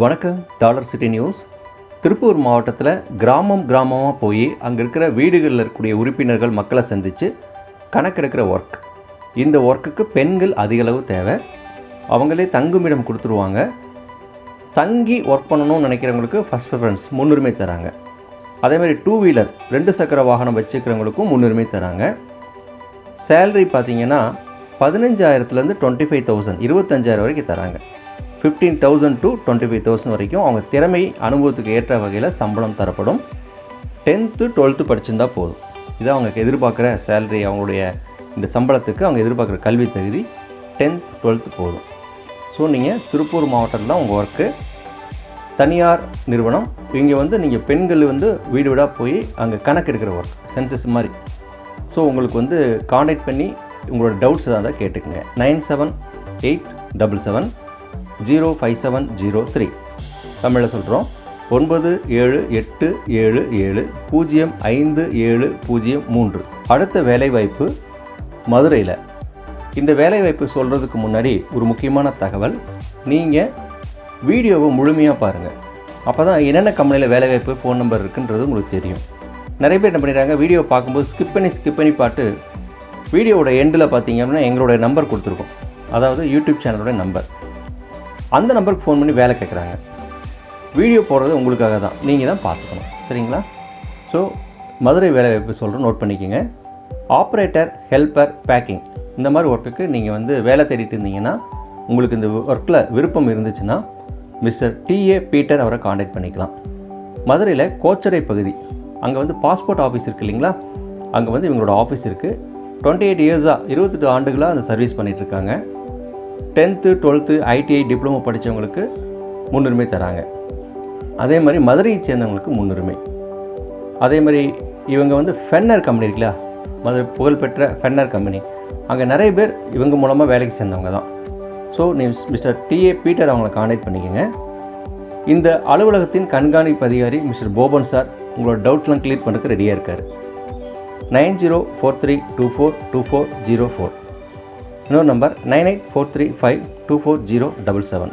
வணக்கம் dollar city news. Tiruppur மாவட்டத்தில் கிராமம் கிராமமாக போய் அங்கே இருக்கிற வீடுகளில் இருக்கக்கூடிய உறுப்பினர்கள் மக்களை சந்தித்து கணக்கெடுக்கிற ஒர்க் இந்த ஒர்க்குக்கு பெண்கள் அதிகளவு தேவை. அவங்களே தங்குமிடம் கொடுத்துருவாங்க. தங்கி ஒர்க் பண்ணணும்னு நினைக்கிறவங்களுக்கு ஃபஸ்ட் ப்ரிஃபரன்ஸ் முன்னுரிமை தராங்க. அதேமாதிரி டூ வீலர் ரெண்டு சக்கர வாகனம் வச்சுக்கிறவங்களுக்கும் முன்னுரிமை தராங்க. சேலரி பார்த்திங்கன்னா பதினஞ்சாயிரத்துலேருந்து டுவெண்ட்டி ஃபைவ் தௌசண்ட் இருபத்தஞ்சாயிரம் வரைக்கும் தராங்க. Fifteen thousand to twenty five thousand வரைக்கும் அவங்க திறமை அனுபவத்துக்கு ஏற்ற வகையில் சம்பளம் தரப்படும். டென்த்து டுவெல்த்து படிச்சிருந்தா போதும். இதை அவங்க எதிர்பார்க்குற சேலரி அவங்களுடைய இந்த சம்பளத்துக்கு அவங்க எதிர்பார்க்குற கல்வி தகுதி டென்த் டுவெல்த்து போதும். ஸோ நீங்கள் திருப்பூர் மாவட்டத்தில் தான் உங்கள் ஒர்க்கு தனியார் நிறுவனம். இங்கே வந்து நீங்கள் பெண்கள் வந்து வீடு வீடாக போய் அங்கே கணக்கு எடுக்கிற ஒர்க் சென்சஸ் மாதிரி. ஸோ உங்களுக்கு வந்து காண்டாக்ட் பண்ணி உங்களோட டவுட்ஸ் ஏதாவது கேட்டுக்குங்க. Nine seven eight double seven zero five seven zero three. தமிழில் சொல்கிறோம் ஒன்பது ஏழு எட்டு ஏழு ஏழு பூஜ்ஜியம் ஐந்து ஏழு பூஜ்ஜியம் மூன்று. அடுத்த வேலைவாய்ப்பு மதுரையில். இந்த வேலைவாய்ப்பு சொல்கிறதுக்கு முன்னாடி ஒரு முக்கியமான தகவல். நீங்கள் வீடியோவை முழுமையாக பாருங்கள் அப்போ தான் என்னென்ன கம்பெனியில் வேலைவாய்ப்பு ஃபோன் நம்பர் இருக்குன்றது உங்களுக்கு தெரியும். நிறைய பேர் என்ன பண்ணிடுறாங்க வீடியோ பார்க்கும்போது ஸ்கிப் பண்ணி ஸ்கிப் பண்ணி பாட்டு வீடியோவோட எண்டில் பார்த்தீங்க அப்படின்னா எங்களோட நம்பர் கொடுத்துருக்கோம். அதாவது யூடியூப் சேனலோட நம்பர் அந்த நம்பருக்கு ஃபோன் பண்ணி வேலை கேட்குறாங்க வீடியோ போடுறது உங்களுக்காக தான். நீங்கள் தான் பார்த்துக்கணும். சரிங்களா? ஸோ மதுரை வேலைவாய்ப்பு சொல்கிறோம் நோட் பண்ணிக்கோங்க. ஆப்ரேட்டர் ஹெல்ப்பர் பேக்கிங் இந்த மாதிரி ஒர்க்குக்கு நீங்கள் வந்து வேலை தேடிட்டு இருந்தீங்கன்னா உங்களுக்கு இந்த ஒர்க்கில் விருப்பம் இருந்துச்சுன்னா மிஸ்டர் டிஏ பீட்டர் அவரை காண்டாக்ட் பண்ணிக்கலாம். மதுரையில் கோச்சரை பகுதி. அங்கே வந்து பாஸ்போர்ட் ஆஃபீஸ் இருக்குது இல்லைங்களா? அங்கே வந்து இவங்களோட ஆஃபீஸ் இருக்குது டுவெண்ட்டி எயிட் இயர்ஸாக இருபத்தெட்டு ஆண்டுகளாக அந்த சர்வீஸ் பண்ணிகிட்ருக்காங்க டென்த்து டுவெல்த்து ஐடிஐ டிப்ளமோ படித்தவங்களுக்கு முன்னுரிமை தராங்க. அதே மாதிரி மதுரையை சேர்ந்தவங்களுக்கு முன்னுரிமை. அதே மாதிரி இவங்க வந்து ஃபென்னர் கம்பெனி இருக்குல்ல மதுரை புகழ்பெற்ற ஃபென்னர் கம்பெனி அங்கே நிறைய பேர் இவங்க மூலமாக வேலைக்கு சேர்ந்தவங்க தான். ஸோ நீ மிஸ்டர் டிஏ பீட்டர் அவங்கள கான்டாக்ட் பண்ணிக்கோங்க. இந்த அலுவலகத்தின் கண்காணிப்பு அதிகாரி மிஸ்டர் போபன் சார் உங்களோட டவுட்லாம் கிளியர் பண்ணுறதுக்கு ரெடியாக இருக்கார். Nine zero four three two four two four zero four இன்னொரு number nine eight four three five two four zero double seven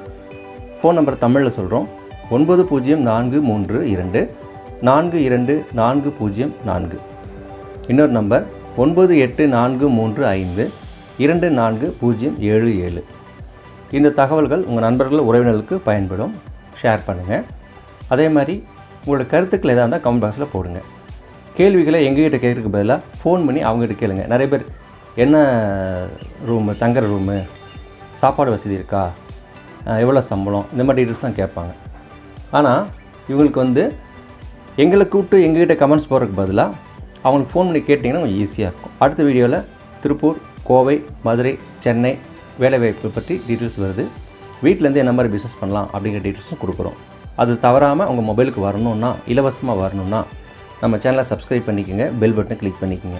phone number தமிழில் சொல்கிறோம் ஒன்பது பூஜ்ஜியம் நான்கு மூன்று இரண்டு நான்கு இரண்டு நான்கு பூஜ்ஜியம் நான்கு. இன்னொரு நம்பர் ஒன்பது எட்டு நான்கு மூன்று ஐந்து இரண்டு நான்கு பூஜ்ஜியம் ஏழு ஏழு. இந்த தகவல்கள் உங்கள் நண்பர்கள் உறவினர்களுக்கு பயன்படும். ஷேர் பண்ணுங்கள் அதே மாதிரி உங்களோட கருத்துக்கள் எதாக இருந்தால் கமெண்ட் பாக்ஸில் போடுங்க. கேள்விகளை எங்ககிட்ட கேட்கறதுக்கு பதிலாக ஃபோன் பண்ணி அவங்ககிட்ட கேளுங்க. நிறைய பேர் என்ன ரூமு தங்குற ரூமு சாப்பாடு வசதி இருக்கா? எவ்வளோ சம்பளம்? இந்த மாதிரி டீட்டெயில்ஸ் தான் கேட்பாங்க. ஆனால் இவங்களுக்கு வந்து எங்களை கூப்பிட்டு எங்ககிட்ட கமெண்ட்ஸ் போடுறதுக்கு பதிலாக அவங்களுக்கு ஃபோன் பண்ணி கேட்டிங்கன்னா கொஞ்சம் ஈஸியாக இருக்கும். அடுத்த வீடியோவில் திருப்பூர் கோவை மதுரை சென்னை வேலைவாய்ப்பு பற்றி டீட்டெயில்ஸ் வருது. வீட்டிலேருந்து என்ன மாதிரி பிஸ்னஸ் பண்ணலாம் அப்படிங்கிற டீட்டெயில்ஸும் கொடுக்குறோம். அது தவறாமல் உங்கள் மொபைலுக்கு வரணுன்னா இலவசமாக வரணுன்னா நம்ம சேனலை சப்ஸ்கிரைப் பண்ணிக்கோங்க பெல் பட்டனை கிளிக் பண்ணிக்கோங்க.